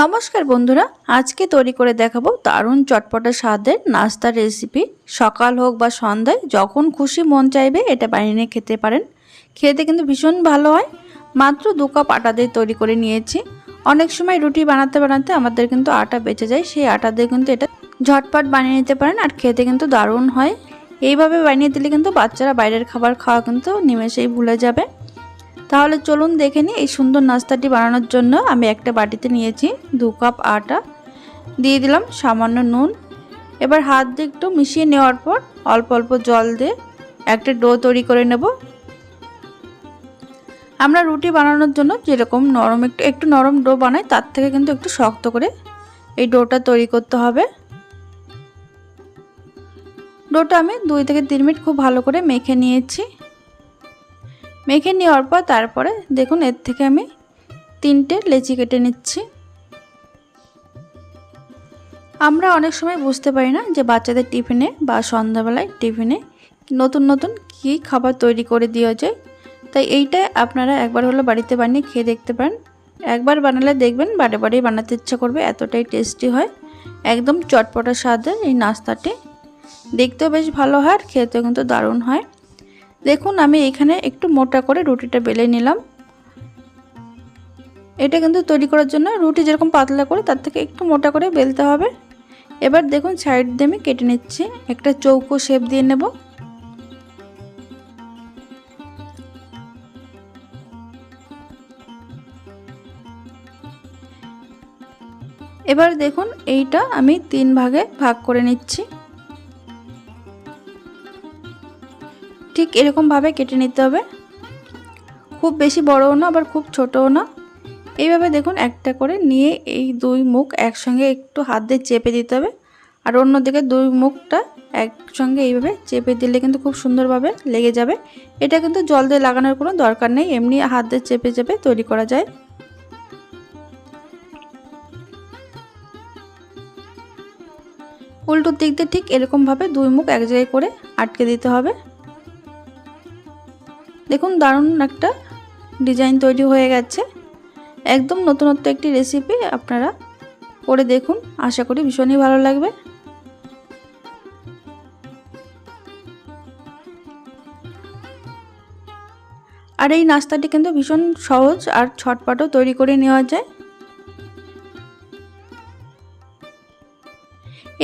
নমস্কার বন্ধুরা, আজকে তৈরি করে দেখাবো দারুণ চটপটা স্বাদের নাস্তার রেসিপি সকাল হোক বা সন্ধ্যায়, যখন খুশি মন চাইবে এটা বানিয়ে নিয়ে খেতে পারেন। খেতে কিন্তু ভীষণ ভালো হয়। মাত্র দু কাপ আটা দিয়ে তৈরি করে নিয়েছি। অনেক সময় রুটি বানাতে বানাতে আমাদের কিন্তু আটা বেঁচে যায়, সেই আটা দিয়ে কিন্তু এটা ঝটপট বানিয়ে নিতে পারেন আর খেতে কিন্তু দারুণ হয়। এইভাবে বানিয়ে দিলে কিন্তু বাচ্চারা বাইরের খাবার খাওয়া কিন্তু নিমেষেই ভুলে যাবে। তাহলে চলুন দেখে নিই এই সুন্দর নাস্তাটি বানানোর জন্য আমি একটা বাটিতে নিয়েছি দু কাপ আটা। দিয়ে দিলাম সামান্য নুন। এবার হাত দিয়ে একটু মিশিয়ে নেওয়ার পর অল্প অল্প জল দিয়ে একটা ডো তৈরি করে নেব। আমরা রুটি বানানোর জন্য যেরকম নরম একটু একটু নরম ডো বানাই, তার থেকে কিন্তু একটু শক্ত করে এই ডোটা তৈরি করতে হবে। ডোটা আমি দুই থেকে তিন মিনিট খুব ভালো করে মেখে নিয়েছি। মেখে নেওয়ার পর তারপরে দেখুন, এর থেকে আমি তিনটে লেচি কেটে নিচ্ছি। আমরা অনেক সময় বুঝতে পারি না যে বাচ্চাদের টিফিনে বা সন্ধ্যাবেলায় টিফিনে নতুন নতুন কী খাবার তৈরি করে দেওয়া যায়। তাই এইটাই আপনারা একবার হলো বাড়িতে বানিয়ে খেয়ে দেখতে পারেন। একবার বানালে দেখবেন বারে বারেই বানাতে ইচ্ছা করবে, এতটাই টেস্টি হয়। একদম চটপটা স্বাদের এই নাস্তাটি। দেখতেও বেশ ভালো হয় আর খেতেও কিন্তু দারুণ হয়। দেখুন, আমি এখানে একটু মোটা করে রুটিটা বেলে নিলাম। এটা কিন্তু তৈরি করার জন্য রুটি যেরকম পাতলা করে তার থেকে একটু মোটা করে বেলতে হবে। এবার দেখুন, সাইড দিয়ে আমি কেটে নিচ্ছি। একটা চৌকো শেপ দিয়ে নেব। এবার দেখুন, এইটা আমি তিন ভাগে ভাগ করে নিচ্ছি। ঠিক এরকমভাবে কেটে নিতে হবে। খুব বেশি বড়ও না, আবার খুব ছোটও না। এইভাবে দেখুন একটা করে নিয়ে এই দুই মুখ একসঙ্গে একটু হাত দিয়ে চেপে দিতে হবে। আর অন্যদিকে দুই মুখটা একসঙ্গে এইভাবে চেপে দিলে কিন্তু খুব সুন্দরভাবে লেগে যাবে। এটা কিন্তু জল দিয়ে লাগানোর কোনো দরকার নেই, এমনি হাত দিয়ে চেপে চেপে তৈরি করা যায়। উল্টোর দিক দিয়ে ঠিক এরকমভাবে দুই মুখ এক জায়গায় করে আটকে দিতে হবে। দেখুন দারুণ একটা ডিজাইন তৈরি হয়ে গেছে। একদম নতুনত্ব একটি রেসিপি আপনারা করে দেখুন। আশা করি ভীষণই ভালো লাগবে। আর এই নাস্তাটি কিন্তু ভীষণ সহজ আর ছটপটও তৈরি করে নেওয়া যায়।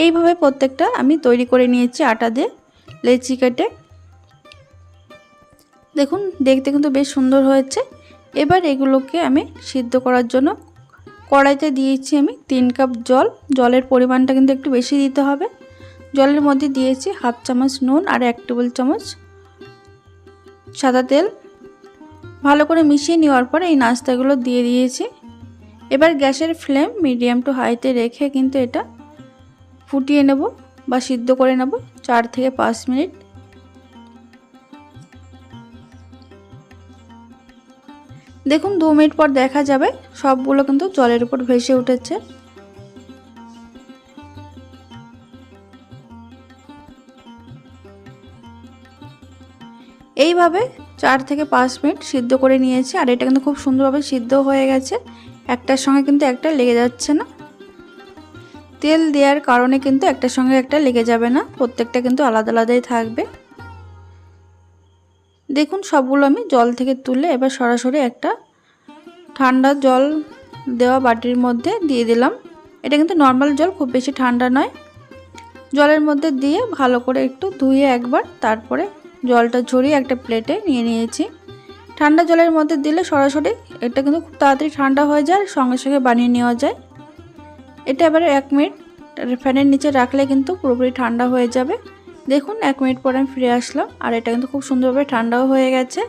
এইভাবে প্রত্যেকটা আমি তৈরি করে নিয়েছি আটা দিয়ে, লেচি কেটে। দেখুন, দেখতে কিন্তু বেশ সুন্দর হয়েছে। এবার এগুলোকে আমি সিদ্ধ করার জন্য কড়াইতে দিয়েছি আমি তিন কাপ জল। জলের পরিমাণটা কিন্তু একটু বেশি দিতে হবে। জলের মধ্যে দিয়েছি হাফ চামচ নুন আর এক টেবিল চামচ সাদা তেল। ভালো করে মিশিয়ে নেওয়ার পরে এই নাস্তাগুলো দিয়ে দিয়েছি। এবার গ্যাসের ফ্লেম মিডিয়াম টু হাইতে রেখে কিন্তু এটা ফুটিয়ে নেব বা সিদ্ধ করে নেব চার থেকে পাঁচ মিনিট। দেখুন দু মিনিট পর দেখা যাবে, সবগুলো কিন্তু জলের উপর ভেসে উঠেছে। এইভাবে চার থেকে পাঁচ মিনিট সিদ্ধ করে নিয়েছি, আর এটা কিন্তু খুব সুন্দরভাবে সিদ্ধ হয়ে গেছে। একটার সঙ্গে কিন্তু একটা লেগে যাচ্ছে না। তেল দেওয়ার কারণে কিন্তু একটার সঙ্গে একটা লেগে যাবে না, প্রত্যেকটা কিন্তু আলাদা আলাদাই থাকবে। দেখুন, সবগুলো আমি জল থেকে তুলে এবার সরাসরি একটা ঠান্ডা জল দেওয়া বাটির মধ্যে দিয়ে দিলাম। এটা কিন্তু নর্মাল জল, খুব বেশি ঠান্ডা নয়। জলের মধ্যে দিয়ে ভালো করে একটু ধুয়ে একবার তারপরে জলটা ঝরিয়ে একটা প্লেটে নিয়ে নিয়েছি। ঠান্ডা জলের মধ্যে দিলে সরাসরি এটা কিন্তু খুব তাড়াতাড়ি ঠান্ডা হয়ে যায় সঙ্গে সঙ্গে বানিয়ে নেওয়া যায়। এটা এবারে এক মিনিট ফ্যানের নিচে রাখলে কিন্তু পুরোপুরি ঠান্ডা হয়ে যাবে। দেখুন, এক মিনিট পরে আমি ফিরে আসলাম। আর এটা কিন্তু খুব সুন্দরভাবে ঠান্ডাও হয়ে গেছে।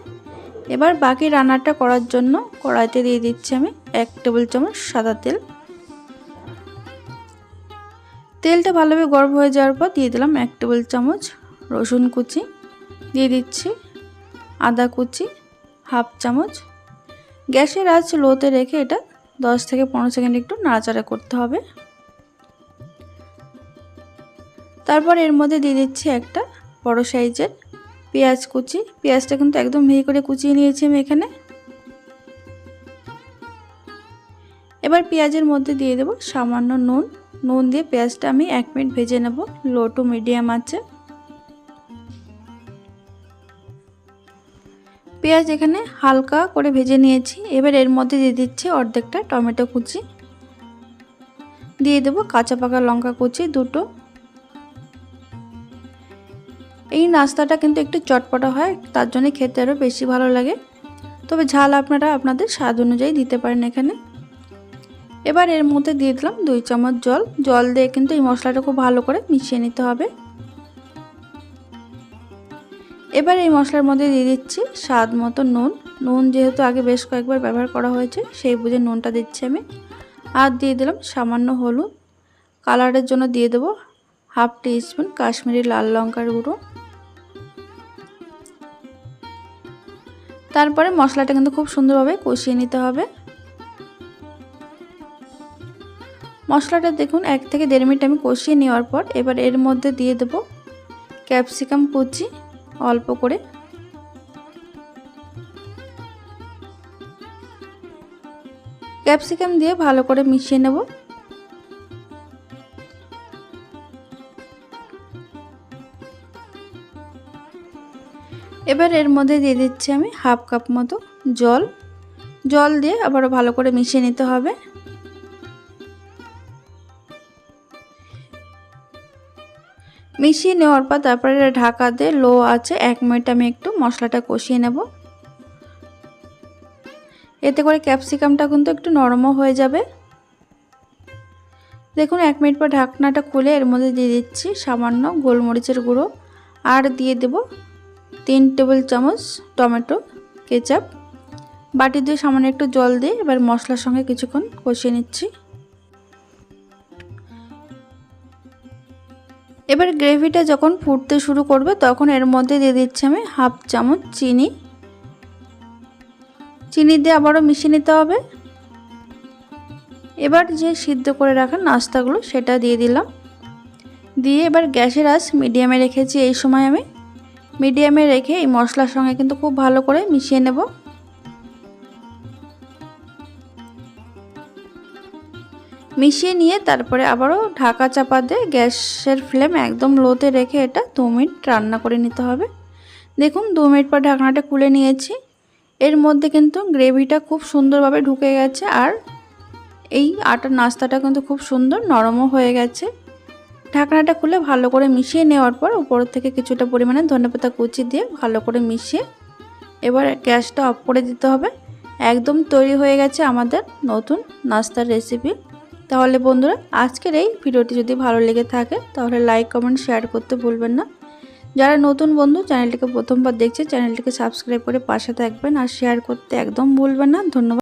এবার বাকি রান্নাটা করার জন্য কড়াইতে দিয়ে দিচ্ছি আমি এক টেবিল চামচ সাদা তেল। তেলটা ভালোভাবে গরম হয়ে যাওয়ার পর দিয়ে দিলাম এক টেবিল চামচ রসুন কুচি। দিয়ে দিচ্ছি আদা কুচি, হাফ চামচ। গ্যাসের আঁচ লোতে রেখে এটা দশ থেকে পনেরো সেকেন্ড একটু নাড়াচাড়া করতে হবে। তারপর এর মধ্যে দিয়ে দিচ্ছি একটা বড় সাইজের পেঁয়াজ কুচি। পেঁয়াজটা কিন্তু একদম মিহি করে কুচিয়ে নিয়েছি আমি এখানে। এবার পেঁয়াজের মধ্যে দিয়ে দেবো সামান্য নুন। নুন দিয়ে পেঁয়াজটা আমি এক মিনিট ভেজে নেব। লো টু মিডিয়াম আছে। পেঁয়াজ এখানে হালকা করে ভেজে নিয়েছি। এবার এর মধ্যে দিয়ে দিচ্ছি অর্ধেকটা টমেটো কুচি। দিয়ে দেবো কাঁচা পাকা লঙ্কা কুচি দুটো। নাস্তাটা কিন্তু একটু চটপটা হয়, তার জন্য খেতে আরও বেশি ভালো লাগে। তবে ঝাল আপনারা আপনাদের স্বাদ অনুযায়ী দিতে পারেন এখানে। এবার এর মধ্যে দিয়ে দিলাম দুই চামচ জল। জল দিয়ে কিন্তু এই মশলাটা খুব ভালো করে মিশিয়ে নিতে হবে। এবার এই মশলার মধ্যে দিয়ে দিচ্ছি স্বাদ মতো নুন। নুন যেহেতু আগে বেশ কয়েকবার ব্যবহার করা হয়েছে, সেই বুঝে নুনটা দিচ্ছি আমি। আর দিয়ে দিলাম সামান্য হলুদ। কালারের জন্য দিয়ে দেবো হাফ টি স্পুন কাশ্মীরি লাল লঙ্কার গুঁড়ো। তারপরে মশলাটা কিন্তু খুব সুন্দরভাবে কষিয়ে নিতে হবে। মশলাটা দেখুন, এক থেকে দেড় মিনিট আমি কষিয়ে নেওয়ার পর এবার এর মধ্যে দিয়ে দেব ক্যাপসিকাম কুচি অল্প করে। ক্যাপসিকাম দিয়ে ভালো করে মিশিয়ে নেব। এবার এর মধ্যে দিয়ে দিচ্ছি আমি হাফ কাপ মতো জল। জল দিয়ে আবারও ভালো করে মিশিয়ে নিতে হবে। মিশিয়ে নেওয়ার পর তারপরে ঢাকা দিয়ে লো আছে এক মিনিট আমি একটু মশলাটা কষিয়ে নেব। এতে করে ক্যাপসিকামটা কিন্তু একটু নরমও হয়ে যাবে। দেখুন এক মিনিট পর ঢাকনাটা খুলে এর মধ্যে দিয়ে দিচ্ছি সামান্য গোলমরিচের গুঁড়ো। আর দিয়ে দেব তিন টেবিল চামচ টমেটো, কেচাপ, বাটি দিয়ে সামান্য একটু জল দিয়ে এবার মশলার সঙ্গে কিছুক্ষণ কষিয়ে নিচ্ছি। এবার গ্রেভিটা যখন ফুটতে শুরু করবে তখন এর মধ্যে দিয়ে দিচ্ছি আমি হাফ চামচ চিনি। চিনি দিয়ে আবারও মিশিয়ে নিতে হবে। এবার যে সিদ্ধ করে রাখা নাস্তাগুলো সেটা দিয়ে দিলাম। দিয়ে এবার গ্যাসের আঁচ মিডিয়ামে রেখেছি এই সময় আমি। মিডিয়ামে রেখে এই মশলার সঙ্গে কিন্তু খুব ভালো করে মিশিয়ে নেব। মিশিয়ে নিয়ে তারপরে আবারও ঢাকা চাপা দিয়ে গ্যাসের ফ্লেম একদম লোতে রেখে এটা দু মিনিট রান্না করে নিতে হবে। দেখুন, দু মিনিট পর ঢাকনাটা খুলে নিয়েছি। এর মধ্যে কিন্তু গ্রেভিটা খুব সুন্দরভাবে ঢুকে গেছে আর এই আটার নাস্তাটা কিন্তু খুব সুন্দর নরমও হয়ে গেছে। ঢাকনাটা খুলে ভালো করে মিশিয়ে নেওয়ার পর উপর থেকে কিছুটা পরিমাণে ধনেপাতা কুচি দিয়ে ভালো করে মিশিয়ে এবার গ্যাসটা অফ করে দিতে হবে। একদম তৈরি হয়ে গেছে আমাদের নতুন নাস্তার রেসিপি। তাহলে বন্ধুরা, আজকের এই ভিডিওটি যদি ভালো লেগে থাকে, তাহলে লাইক, কমেন্ট, শেয়ার করতে ভুলবেন না। যারা নতুন বন্ধু, চ্যানেলটিকে প্রথমবার দেখছে, চ্যানেলটিকে সাবস্ক্রাইব করে পাশে থাকবেন আর শেয়ার করতে একদম ভুলবেন না। ধন্যবাদ।